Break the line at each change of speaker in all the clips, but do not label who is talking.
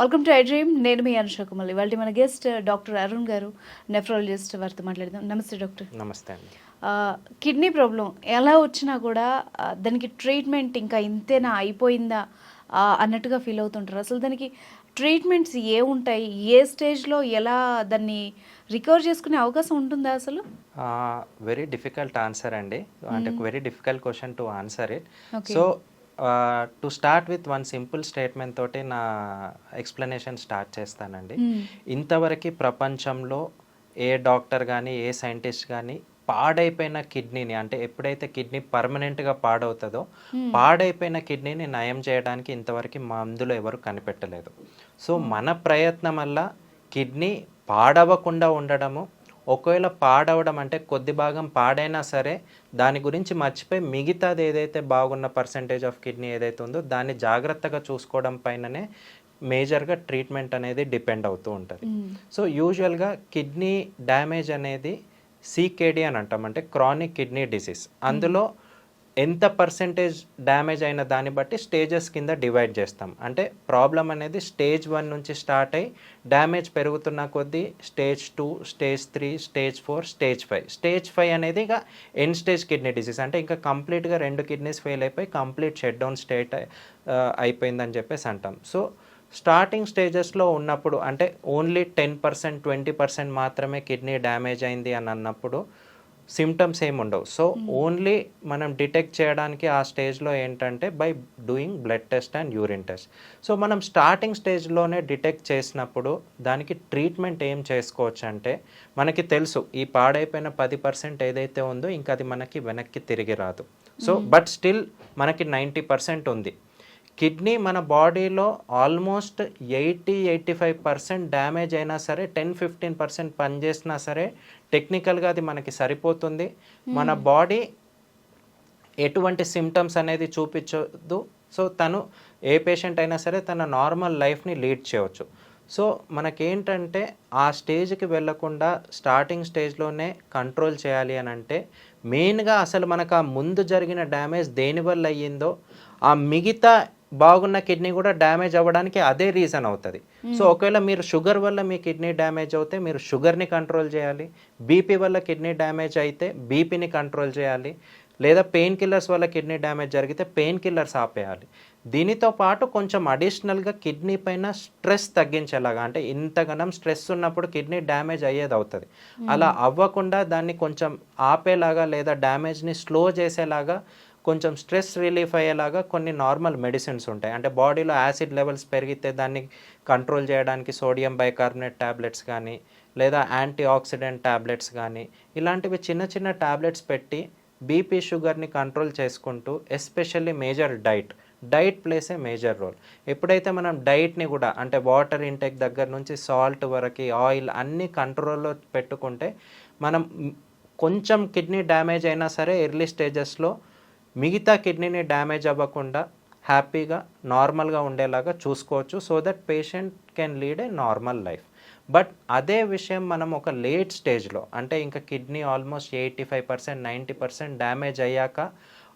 Welcome to I dream నేను మీ అనుష కుమల్. ఇవాళ మన గెస్ట్ డాక్టర్ అరుణ్ గారు నెఫ్రాలజిస్ట్ వారితో మాట్లాడదాం. నమస్తే డాక్టర్.
నమస్తే అండి.
కిడ్నీ ప్రాబ్లం ఎలా వచ్చినా కూడా దానికి ట్రీట్మెంట్ ఇంకా ఇంతేనా అయిపోయిందా అన్నట్టుగా ఫీల్ అవుతుంటారు. అసలు దానికి ట్రీట్మెంట్స్ ఏ ఉంటాయి? ఏ స్టేజ్లో ఎలా దాన్ని రికవర్ చేసుకునే అవకాశం ఉంటుందా అసలు?
వెరీ డిఫికల్ట్ ఆన్సర్ అండి. అంటే very difficult question to answer it. So to start with one simple statement తోటి నా ఎక్స్ప్లెనేషన్ స్టార్ట్ చేస్తానండి.
Hmm.
ఇంతవరకు ప్రపంచంలో ఏ డాక్టర్ కానీ ఏ సైంటిస్ట్ కానీ పాడైపోయిన కిడ్నీని అంటే ఎప్పుడైతే కిడ్నీ పర్మనెంట్గా పాడవుతుందో పాడైపోయిన కిడ్నీని నయం చేయడానికి ఇంతవరకు మందులు ఎవరు కనిపెట్టలేదు. సో మన ప్రయత్నం వల్ల కిడ్నీ పాడవకుండా ఉండడము ఒకవేళ పాడవడం అంటే కొద్ది భాగం పాడైనా సరే దాని గురించి మర్చిపోయి మిగతాది ఏదైతే బాగున్న పర్సంటేజ్ ఆఫ్ కిడ్నీ ఏదైతే ఉందో దాన్ని జాగ్రత్తగా చూసుకోవడం పైననే మేజర్గా ట్రీట్మెంట్ అనేది డిపెండ్ అవుతూ ఉంటుంది. సో యూజువల్గా కిడ్నీ డ్యామేజ్ అనేది సీకేడి అని అంటాం. అంటే క్రానిక్ కిడ్నీ డిసీజ్ అందులో ఎంత పర్సెంటేజ్ డ్యామేజ్ అయిన దాన్ని బట్టి స్టేజెస్ కింద డివైడ్ చేస్తాం. అంటే ప్రాబ్లం అనేది స్టేజ్ వన్ నుంచి స్టార్ట్ అయ్యి డ్యామేజ్ పెరుగుతున్న కొద్దీ stage two stage three stage four stage five stage five అనేది ఇక ఎండ్ స్టేజ్ కిడ్నీ డిసీజ్ అంటే ఇంకా కంప్లీట్గా రెండు కిడ్నీస్ ఫెయిల్ అయిపోయి కంప్లీట్ షెడ్ డౌన్ స్టేట్ అయిపోయిందని చెప్పేసి అంటాం. సో స్టార్టింగ్ స్టేజెస్లో ఉన్నప్పుడు అంటే only ten percent twenty percent మాత్రమే కిడ్నీ డ్యామేజ్ అయింది అని అన్నప్పుడు సిమ్టమ్స్ ఏమి ఉండవు. సో ఓన్లీ మనం డిటెక్ట్ చేయడానికి ఆ స్టేజ్లో ఏంటంటే by doing blood test and urine test so మనం స్టార్టింగ్ స్టేజ్లోనే డిటెక్ట్ చేసినప్పుడు దానికి ట్రీట్మెంట్ ఏం చేసుకోవచ్చు అంటే మనకి తెలుసు ఈ పాడైపోయిన పది పర్సెంట్ ఏదైతే ఉందో ఇంకా అది మనకి వెనక్కి తిరిగి రాదు. సో బట్ స్టిల్ మనకి నైంటీ పర్సెంట్ ఉంది. కిడ్నీ మన బాడీలో almost eighty eighty five percent damage అయినా సరే టెన్ ఫిఫ్టీన్ పర్సెంట్ పనిచేసినా సరే టెక్నికల్గా అది మనకి సరిపోతుంది. మన బాడీ ఎటువంటి సిమ్టమ్స్ అనేది చూపించదు. సో తను ఏ పేషెంట్ అయినా సరే తన నార్మల్ లైఫ్ని లీడ్ చేయవచ్చు. సో మనకేంటంటే ఆ స్టేజ్కి వెళ్ళకుండా స్టార్టింగ్ స్టేజ్లోనే కంట్రోల్ చేయాలి అని అంటే మెయిన్గా అసలు మనకు ఆ ముందు జరిగిన డ్యామేజ్ దేనివల్ల అయ్యిందో ఆ మిగతా బాగున్న కిడ్నీ కూడా డ్యామేజ్ అవ్వడానికి అదే రీజన్ అవుతుంది. సో ఒకవేళ మీరు షుగర్ వల్ల మీ కిడ్నీ డ్యామేజ్ అవుతే మీరు షుగర్ని కంట్రోల్ చేయాలి. బీపీ వల్ల కిడ్నీ డ్యామేజ్ అయితే బీపీని కంట్రోల్ చేయాలి. లేదా పెయిన్ కిల్లర్స్ వల్ల కిడ్నీ డ్యామేజ్ జరిగితే పెయిన్ కిల్లర్స్ ఆపేయాలి. దీనితో పాటు కొంచెం అడిషనల్గా కిడ్నీ పైన స్ట్రెస్ తగ్గించేలాగా అంటే ఇంతగానం స్ట్రెస్ ఉన్నప్పుడు కిడ్నీ డ్యామేజ్ అయ్యేది అవుతుంది. అలా అవ్వకుండా దాన్ని కొంచెం ఆపేలాగా లేదా డ్యామేజ్ని స్లో చేసేలాగా కొంచెం స్ట్రెస్ రిలీఫ్ అయ్యేలాగా కొన్ని నార్మల్ మెడిసిన్స్ ఉంటాయి. అంటే బాడీలో యాసిడ్ లెవెల్స్ పెరిగితే దాన్ని కంట్రోల్ చేయడానికి సోడియం బైకార్బోనేట్ ట్యాబ్లెట్స్ కానీ లేదా యాంటీ ఆక్సిడెంట్ ట్యాబ్లెట్స్ కానీ ఇలాంటివి చిన్న చిన్న ట్యాబ్లెట్స్ పెట్టి బీపీ షుగర్ని కంట్రోల్ చేసుకుంటూ especially major diet diet plays a major role. ఎప్పుడైతే మనం డైట్ని కూడా అంటే వాటర్ ఇంటేక్ దగ్గర నుంచి సాల్ట్ వరకు ఆయిల్ అన్నీ కంట్రోల్లో పెట్టుకుంటే మనం కొంచెం కిడ్నీ డ్యామేజ్ అయినా సరే ఎర్లీ స్టేజెస్లో మిగతా కిడ్నీని డ్యామేజ్ అవ్వకుండా హ్యాపీగా నార్మల్గా ఉండేలాగా చూసుకోవచ్చు. So that patient can lead a normal life. But అదే విషయం మనం ఒక లేట్ స్టేజ్లో అంటే ఇంకా kidney almost eighty five percent ninety percent damage అయ్యాక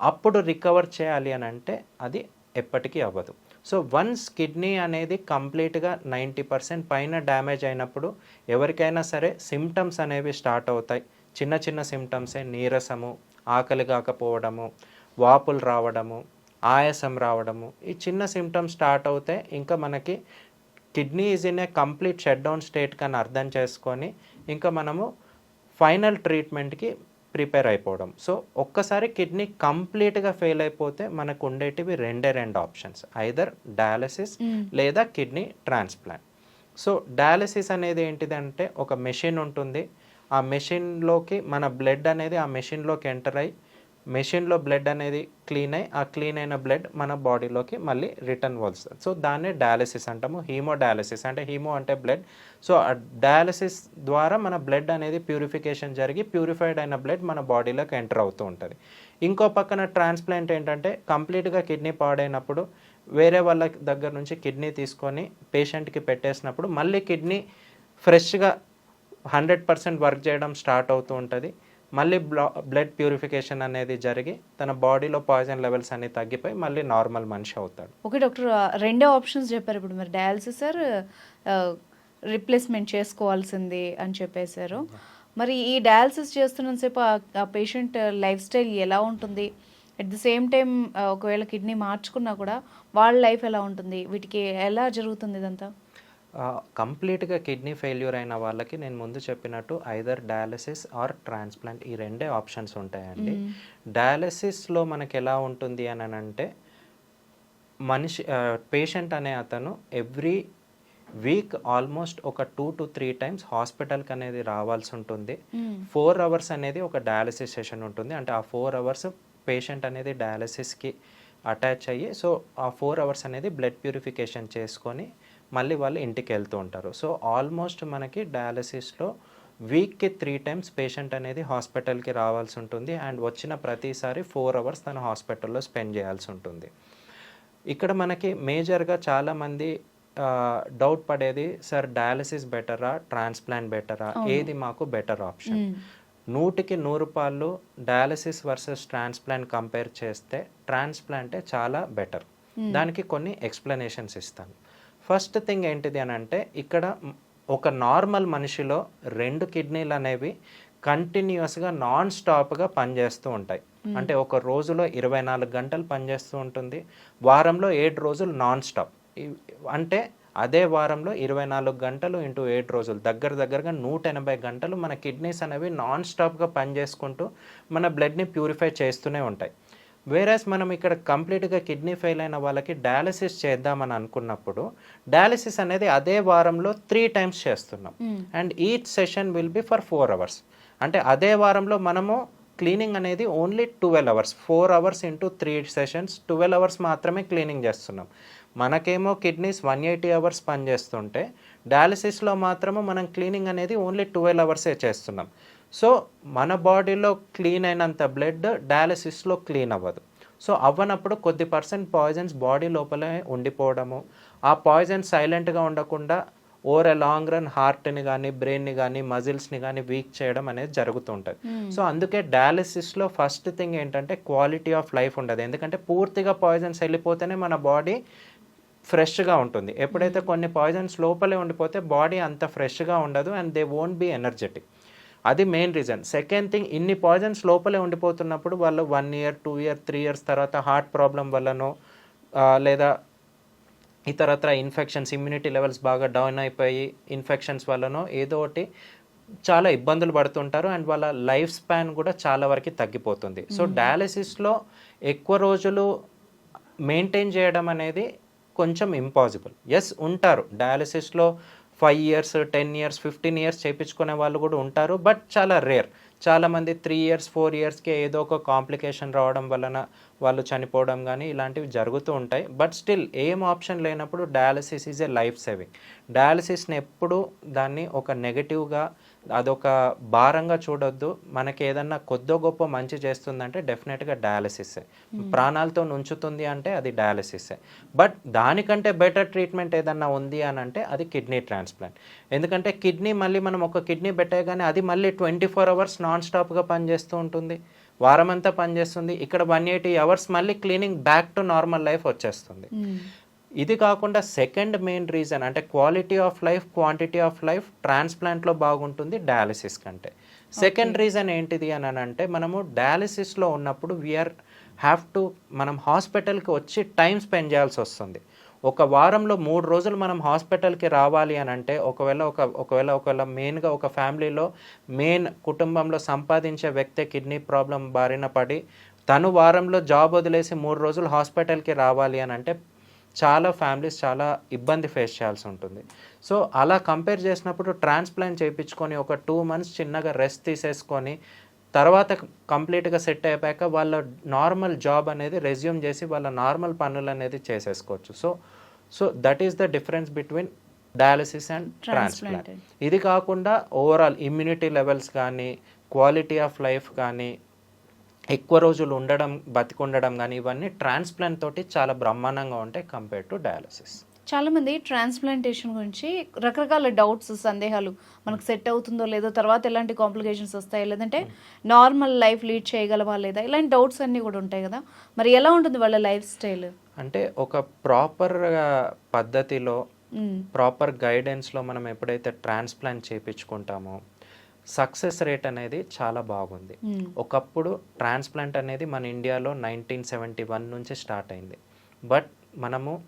అప్పుడు రికవర్ చేయాలి అని అంటే అది ఎప్పటికీ అవ్వదు. సో వన్స్ కిడ్నీ అనేది కంప్లీట్గా నైంటీ పర్సెంట్ పైన డ్యామేజ్ అయినప్పుడు ఎవరికైనా సరే సిమ్టమ్స్ అనేవి స్టార్ట్ అవుతాయి. చిన్న చిన్న సిమ్టమ్సే నీరసము ఆకలి కాకపోవడము వాపులు రావడము ఆయాసం రావడము ఈ చిన్న సిమ్టమ్స్ స్టార్ట్ అవుతే ఇంకా మనకి kidney is in a complete shut down state కానీ అర్థం చేసుకొని ఇంకా మనము ఫైనల్ ట్రీట్మెంట్కి ప్రిపేర్ అయిపోవడం. సో ఒక్కసారి కిడ్నీ కంప్లీట్గా ఫెయిల్ అయిపోతే మనకు ఉండేటివి రెండే రెండు ఆప్షన్స్ ఐదర్ డయాలసిస్ లేదా కిడ్నీ ట్రాన్స్ప్లాంట్ సో డయాలసిస్ అనేది ఏంటిదంటే ఒక మెషిన్ ఉంటుంది. ఆ మెషిన్లోకి మన బ్లడ్ అనేది ఆ మెషిన్లోకి ఎంటర్ అయ్యి మెషిన్లో బ్లడ్ అనేది క్లీన్ అయ్యి ఆ క్లీన్ అయిన బ్లడ్ మన బాడీలోకి మళ్ళీ రిటర్న్ వస్తుంది. సో దాన్నే డయాలసిస్ అంటాము హీమో డయాలసిస్ అంటే హీమో అంటే బ్లడ్. సో ఆ డయాలసిస్ ద్వారా మన బ్లడ్ అనేది ప్యూరిఫికేషన్ జరిగి ప్యూరిఫైడ్ అయిన బ్లడ్ మన బాడీలోకి ఎంటర్ అవుతూ ఉంటుంది. ఇంకో పక్కన ట్రాన్స్ప్లాంట్ ఏంటంటే కంప్లీట్గా కిడ్నీ పాడైనప్పుడు వేరే వాళ్ళ దగ్గర నుంచి కిడ్నీ తీసుకొని పేషెంట్కి పెట్టేసినప్పుడు మళ్ళీ కిడ్నీ ఫ్రెష్గా హండ్రెడ్ పర్సెంట్ వర్క్ చేయడం స్టార్ట్ అవుతూ ఉంటుంది. మళ్ళీ బ్లడ్ ప్యూరిఫికేషన్ అనేది జరిగి తన బాడీలో పాయిజన్ లెవెల్స్ అన్ని తగ్గిపోయి మళ్ళీ నార్మల్ మనిషి అవుతాడు.
ఓకే డాక్టర్ రెండే రెండో ఆప్షన్స్ చెప్పారు. ఇప్పుడు మరి డయాలసిస్ సార్ రిప్లేస్మెంట్ చేసుకోవాల్సింది అని చెప్పేశారు. మరి ఈ డయాలసిస్ చేస్తున్నంతసేపు సేపు ఆ పేషెంట్ లైఫ్ స్టైల్ ఎలా ఉంటుంది? అట్ ది సేమ్ టైం ఒకవేళ కిడ్నీ మార్చుకున్నా కూడా వాళ్ళ లైఫ్ ఎలా ఉంటుంది? వీటికి ఎలా జరుగుతుంది ఇదంతా?
కంప్లీట్గా కిడ్నీ ఫెయిల్యూర్ అయిన వాళ్ళకి నేను ముందు చెప్పినట్టు ఐదర్ డయాలసిస్ ఆర్ ట్రాన్స్ప్లాంట్ ఈ రెండే ఆప్షన్స్ ఉంటాయండి. డయాలసిస్లో మనకి ఎలా ఉంటుంది అని అంటే మనిషి పేషెంట్ అనే అతను ఎవ్రీ వీక్ ఆల్మోస్ట్ ఒక టూ టు త్రీ టైమ్స్ హాస్పిటల్కి అనేది రావాల్సి ఉంటుంది. ఫోర్ అవర్స్ అనేది ఒక డయాలసిస్ సెషన్ ఉంటుంది. అంటే ఆ ఫోర్ అవర్స్ పేషెంట్ అనేది డయాలసిస్కి అటాచ్ అయ్యి సో ఆ ఫోర్ అవర్స్ అనేది బ్లడ్ ప్యూరిఫికేషన్ చేసుకొని మళ్ళీ వాళ్ళు ఇంటికి వెళ్తూ ఉంటారు. సో ఆల్మోస్ట్ మనకి డయాలసిస్లో వీక్కి త్రీ టైమ్స్ పేషెంట్ అనేది హాస్పిటల్కి రావాల్సి ఉంటుంది. అండ్ వచ్చిన ప్రతిసారి ఫోర్ అవర్స్ తన హాస్పిటల్లో స్పెండ్ చేయాల్సి ఉంటుంది. ఇక్కడ మనకి మేజర్గా చాలామంది డౌట్ పడేది సార్ డయాలసిస్ బెటరా? ట్రాన్స్ప్లాంట్ బెటరా? ఏది మాకు బెటర్ ఆప్షన్? నూటికి నూరు పాళ్ళు డయాలసిస్ వర్సెస్ ట్రాన్స్ప్లాంట్ కంపేర్ చేస్తే ట్రాన్స్ప్లాంటే చాలా బెటర్. దానికి కొన్ని ఎక్స్ప్లెనేషన్స్ ఇస్తాను. ఫస్ట్ థింగ్ ఏంటిది అని అంటే ఇక్కడ ఒక నార్మల్ మనిషిలో రెండు కిడ్నీలు అనేవి కంటిన్యూస్గా నాన్ స్టాప్గా పనిచేస్తూ ఉంటాయి. అంటే ఒక రోజులో ఇరవై నాలుగు గంటలు పనిచేస్తూ ఉంటుంది. వారంలో ఏడు రోజులు నాన్ స్టాప్. అంటే అదే వారంలో ఇరవై నాలుగు గంటలు ఇంటూ ఏడు రోజులు. దగ్గర దగ్గరగా నూట ఎనభై గంటలు మన కిడ్నీస్ అనేవి నాన్ స్టాప్గా పనిచేసుకుంటూ మన బ్లడ్ని ప్యూరిఫై చేస్తూనే ఉంటాయి. వేరేస్ మనం ఇక్కడ కంప్లీట్గా కిడ్నీ ఫెయిల్ అయిన వాళ్ళకి డయాలసిస్ చేద్దామని అనుకున్నప్పుడు డయాలసిస్ అనేది అదే వారంలో త్రీ టైమ్స్ చేస్తున్నాం. And each session will be for four hours అంటే అదే వారంలో మనము క్లీనింగ్ అనేది only twelve hours four hours into three sessions twelve hours మాత్రమే క్లీనింగ్ చేస్తున్నాం. మనకేమో కిడ్నీస్ వన్ ఎయిటీ అవర్స్ పనిచేస్తుంటే డయాలసిస్లో మాత్రము మనం క్లీనింగ్ అనేది ఓన్లీ ట్వెల్వ్ అవర్సే చేస్తున్నాం. సో మన బాడీలో క్లీన్ అయినంత బ్లడ్ డయాలసిస్లో క్లీన్ అవ్వదు. సో అవ్వనప్పుడు కొద్ది పర్సెంట్ పాయిజన్స్ బాడీ లోపలే ఉండిపోవడము. ఆ పాయిజన్ సైలెంట్గా ఉండకుండా ఓవర్ ఎ లాంగ్ రన్ హార్ట్ని కానీ బ్రెయిన్ని కానీ మజిల్స్ని కానీ వీక్ చేయడం అనేది జరుగుతుంటుంది సో అందుకే డయాలసిస్లో ఫస్ట్ థింగ్ ఏంటంటే క్వాలిటీ ఆఫ్ లైఫ్ ఉండదు. ఎందుకంటే పూర్తిగా పాయిజన్స్ వెళ్ళిపోతేనే మన బాడీ ఫ్రెష్గా ఉంటుంది. ఎప్పుడైతే కొన్ని పాయిజన్స్ లోపలే ఉండిపోతే బాడీ అంత ఫ్రెష్గా ఉండదు and they won't be energetic. అది మెయిన్ రీజన్ సెకండ్ థింగ్ ఇన్ని పాయిజన్స్ లోపలే ఉండిపోతున్నప్పుడు వాళ్ళు one year two year three years తర్వాత హార్ట్ ప్రాబ్లం వల్లనో లేదా ఇతరత్ర ఇన్ఫెక్షన్స్ ఇమ్యూనిటీ లెవెల్స్ బాగా డౌన్ అయిపోయి ఇన్ఫెక్షన్స్ వల్లనో ఏదో ఒకటి చాలా ఇబ్బందులు పడుతుంటారు అండ్ వాళ్ళ లైఫ్ స్పాన్ కూడా చాలా వరకు తగ్గిపోతుంది. సో డయాలసిస్లో ఎక్కువ రోజులు మెయింటైన్ చేయడం అనేది కొంచెం ఇంపాసిబుల్ ఎస్ ఉంటారు. డయాలసిస్లో five years ten years fifteen years చేయించుకునే వాళ్ళు కూడా ఉంటారు. బట్ చాలా రేర్. చాలామంది త్రీ ఇయర్స్ ఫోర్ ఇయర్స్కి ఏదో ఒక కాంప్లికేషన్ రావడం వలన వాళ్ళు చనిపోవడం కానీ ఇలాంటివి జరుగుతూ ఉంటాయి. బట్ స్టిల్ ఏం ఆప్షన్ లేనప్పుడు dialysis is a life saving. డయాలసిస్ని ఎప్పుడు దాన్ని ఒక నెగటివ్గా అదొక భారంగా చూడొద్దు. మనకి ఏదన్నా కొద్దో గొప్ప మంచి చేస్తుందంటే డెఫినెట్గా డయాలసిసే. ప్రాణాలతో ఉంచుతుంది అంటే అది డయాలసిసే. బట్ దానికంటే బెటర్ ట్రీట్మెంట్ ఏదన్నా ఉంది అని అంటే అది కిడ్నీ ట్రాన్స్ప్లాంట్. ఎందుకంటే కిడ్నీ మళ్ళీ మనం ఒక కిడ్నీ పెట్టగానే అది మళ్ళీ ట్వంటీ ఫోర్ అవర్స్ నాన్ స్టాప్గా పనిచేస్తూ ఉంటుంది. వారమంతా పనిచేస్తుంది. ఇక్కడ వన్ ఎయిటీ అవర్స్ మళ్ళీ cleaning back to normal life వచ్చేస్తుంది. ఇది కాకుండా సెకండ్ మెయిన్ రీజన్ అంటే quality of life quantity of life ట్రాన్స్ప్లాంట్లో బాగుంటుంది డయాలసిస్ కంటే. సెకండ్ రీజన్ ఏంటిది అని అంటే మనము డయాలసిస్లో ఉన్నప్పుడు వీఆర్ హ్యావ్ టు మనం హాస్పిటల్కి వచ్చి టైం స్పెండ్ చేయాల్సి వస్తుంది. ఒక వారంలో మూడు రోజులు మనం హాస్పిటల్కి రావాలి అని అంటే ఒకవేళ ఒక ఒకవేళ ఒకవేళ మెయిన్గా ఒక ఫ్యామిలీలో మెయిన్ కుటుంబంలో సంపాదించే వ్యక్తి కిడ్నీ ప్రాబ్లం బారిన పడి తను వారంలో జాబ్ వదిలేసి మూడు రోజులు హాస్పిటల్కి రావాలి అని అంటే చాలా ఫ్యామిలీస్ చాలా ఇబ్బంది ఫేస్ చేయాల్సి ఉంటుంది. సో అలా కంపేర్ చేసినప్పుడు ట్రాన్స్ప్లాంట్ చేయించుకొని ఒక టూ మంత్స్ చిన్నగా రెస్ట్ తీసేసుకొని తర్వాత కంప్లీట్గా సెట్ అయిపోయాక వాళ్ళ నార్మల్ జాబ్ అనేది రెజ్యూమ్ చేసి వాళ్ళ నార్మల్ పనులు అనేది చేసేసుకోవచ్చు. So so that is the difference between dialysis and transplant. ఇది కాకుండా ఓవరాల్ ఇమ్యూనిటీ లెవెల్స్ కానీ క్వాలిటీ ఆఫ్ లైఫ్ కానీ ఎక్కువ రోజులు ఉండడం బతికుండడం కానీ ఇవన్నీ ట్రాన్స్ప్లాంట్ తోటి చాలా బ్రహ్మాండంగా ఉంటాయి కంపేర్ టు డయాలసిస్.
చాలామంది ట్రాన్స్ప్లాంటేషన్ గురించి రకరకాల డౌట్స్ సందేహాలు మనకు సెట్ అవుతుందో లేదో తర్వాత ఎలాంటి కాంప్లికేషన్స్ వస్తాయి లేదంటే నార్మల్ లైఫ్ లీడ్ చేయగలమా లేదా ఇలాంటి డౌట్స్ అన్నీ కూడా ఉంటాయి కదా. మరి ఎలా ఉంటుంది వాళ్ళ లైఫ్ స్టైల్?
అంటే ఒక ప్రాపర్ పద్ధతిలో ప్రాపర్ గైడెన్స్లో మనం ఎప్పుడైతే ట్రాన్స్ప్లాంట్ చేయించుకుంటామో సక్సెస్ రేట్ అనేది చాలా బాగుంది. ఒకప్పుడు ట్రాన్స్ప్లాంట్ అనేది మన ఇండియాలో నైన్టీన్ సెవెంటీ వన్ నుంచి స్టార్ట్ అయింది. బట్ మనము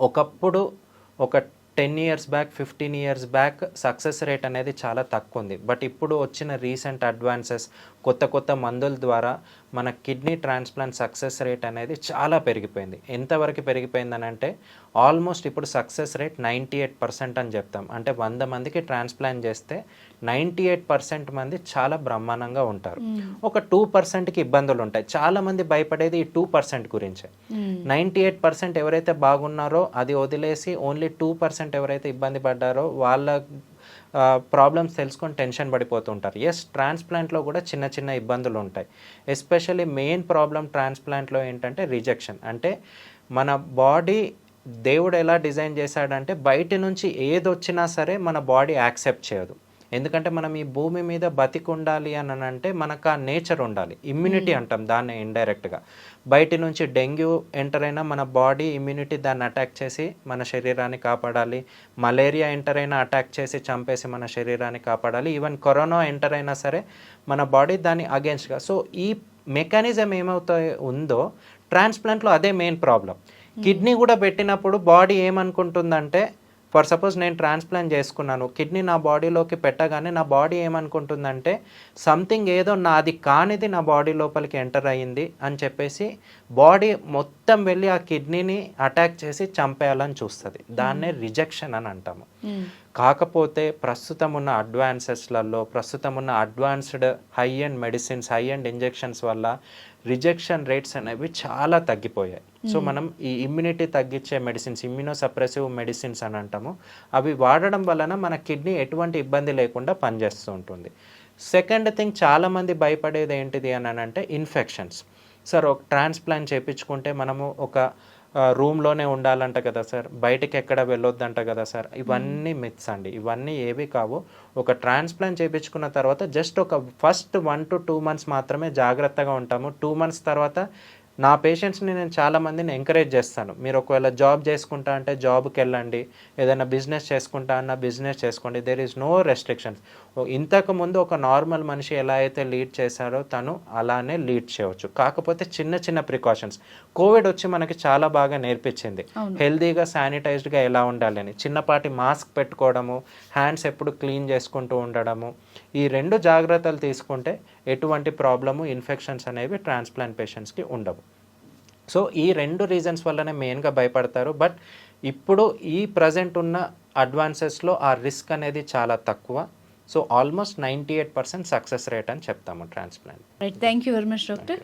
ఒకప్పుడు ఒక ten years back fifteen years back success rate అనేది చాలా తక్కువ ఉంది. బట్ ఇప్పుడు వచ్చిన రీసెంట్ అడ్వాన్సెస్ కొత్త కొత్త మందుల ద్వారా మన కిడ్నీ ట్రాన్స్ప్లాంట్ సక్సెస్ రేట్ అనేది చాలా పెరిగిపోయింది. ఎంతవరకు పెరిగిపోయిందని అంటే ఆల్మోస్ట్ ఇప్పుడు success rate ninety eight percent అని చెప్తాం. అంటే వంద మందికి ట్రాన్స్ప్లాంట్ చేస్తే నైంటీ ఎయిట్ పర్సెంట్ మంది చాలా బ్రహ్మాండంగా ఉంటారు. ఒక టూ పర్సెంట్కి ఇబ్బందులు ఉంటాయి. చాలా మంది భయపడేది ఈ టూ పర్సెంట్ గురించే. నైంటీ ఎయిట్ పర్సెంట్ ఎవరైతే బాగున్నారో అది వదిలేసి ఓన్లీ టూ పర్సెంట్ ఎవరైతే ఇబ్బంది పడ్డారో వాళ్ళ ప్రాబ్లమ్స్ తెలుసుకొని టెన్షన్ పడిపోతుంటారు. ఎస్ ట్రాన్స్ప్లాంట్లో కూడా చిన్న చిన్న ఇబ్బందులు ఉంటాయి. ఎస్పెషల్లీ మెయిన్ ప్రాబ్లం ట్రాన్స్ప్లాంట్లో ఏంటంటే రిజెక్షన్ అంటే మన బాడీ దేవుడు ఎలా డిజైన్ చేశాడంటే బయట నుంచి ఏది వచ్చినా సరే మన బాడీ యాక్సెప్ట్ చేయదు. ఎందుకంటే మనం ఈ భూమి మీద బతికి ఉండాలి అని అంటే మనకు ఆ నేచర్ ఉండాలి. ఇమ్యూనిటీ అంటాం దాన్ని ఇండైరెక్ట్గా బయట నుంచి డెంగ్యూ ఎంటర్ అయినా మన బాడీ ఇమ్యూనిటీ దాన్ని అటాక్ చేసి మన శరీరాన్ని కాపాడాలి. మలేరియా ఎంటర్ అయినా అటాక్ చేసి చంపేసి మన శరీరాన్ని కాపాడాలి. ఈవెన్ కరోనా ఎంటర్ అయినా సరే మన బాడీ దాన్ని అగేన్స్ట్గా సో ఈ మెకానిజం ఏమవుతాయి ఉందో ట్రాన్స్ప్లాంట్లో అదే మెయిన్ ప్రాబ్లం కిడ్నీ కూడా పెట్టినప్పుడు బాడీ ఏమనుకుంటుందంటే ఫర్ సపోజ్ నేను ట్రాన్స్ప్లాంట్ చేసుకున్నాను కిడ్నీ నా బాడీలోకి పెట్టగానే నా బాడీ ఏమనుకుంటుందంటే సంథింగ్ ఏదో నాది కానిది నా బాడీ లోపలికి ఎంటర్ అయ్యింది అని చెప్పేసి బాడీ మొత్తం వెళ్ళి ఆ కిడ్నీని అటాక్ చేసి చంపేయాలని చూస్తుంది. దాన్నే రిజెక్షన్ అని అంటాము. కాకపోతే ప్రస్తుతం ఉన్న అడ్వాన్సెస్లలో ప్రస్తుతం ఉన్న advanced high end medicines high end injections వల్ల రిజెక్షన్ రేట్స్ అనేవి చాలా తగ్గిపోయాయి. సో మనం ఈ ఇమ్యూనిటీ తగ్గించే మెడిసిన్స్ ఇమ్యూనో సప్రెసివ్ మెడిసిన్స్ అని అంటాము అవి వాడడం వలన మన కిడ్నీ ఎటువంటి ఇబ్బంది లేకుండా పనిచేస్తూ ఉంటుంది. సెకండ్ థింగ్ చాలామంది భయపడేది ఏంటిది అని అంటే ఇన్ఫెక్షన్స్. సార్ ఒక ట్రాన్స్ప్లాంట్ చేయించుకుంటే మనము ఒక రూమ్లోనే ఉండాలంట కదా సార్. బయటికి ఎక్కడ వెళ్ళొద్దంట కదా సార్. ఇవన్నీ మిత్స్ అండి. ఇవన్నీ ఏవి కావు. ఒక ట్రాన్స్ప్లాంట్ చేయించుకున్న తర్వాత జస్ట్ ఒక first one to two months మాత్రమే జాగ్రత్తగా ఉంటాము. టూ మంత్స్ తర్వాత నా పేషెంట్స్ని నేను చాలా మందిని ఎంకరేజ్ చేస్తాను. మీరు ఒకవేళ జాబ్ చేసుకుంటా అంటే జాబ్కి వెళ్ళండి ఏదైనా బిజినెస్ చేసుకుంటా అన్న బిజినెస్ చేసుకోండి. దేర్ ఈజ్ నో రెస్ట్రిక్షన్స్ ఇంతకు ముందు ఒక నార్మల్ మనిషి ఎలా అయితే లీడ్ చేశారో తను అలానే లీడ్ చేయవచ్చు. కాకపోతే చిన్న చిన్న ప్రికాషన్స్ కోవిడ్ వచ్చి మనకి చాలా బాగా నేర్పించింది. హెల్దీగా శానిటైజ్డ్గా ఎలా ఉండాలి అని చిన్నపాటి మాస్క్ పెట్టుకోవడము హ్యాండ్స్ ఎప్పుడు క్లీన్ చేసుకుంటూ ఉండడము. ఈ రెండు జాగ్రత్తలు తీసుకుంటే ఎటువంటి ప్రాబ్లము ఇన్ఫెక్షన్స్ అనేవి ట్రాన్స్ప్లాంట్ పేషెంట్స్కి ఉండవు. సో ఈ రెండు రీజన్స్ వల్లనే మెయిన్గా భయపడతారు. బట్ ఇప్పుడు ఈ ప్రజెంట్ ఉన్న అడ్వాన్సెస్లో ఆ రిస్క్ అనేది చాలా తక్కువ. So almost ninety eight percent success rate అని చెప్తాము transplant.
Thank you very much doctor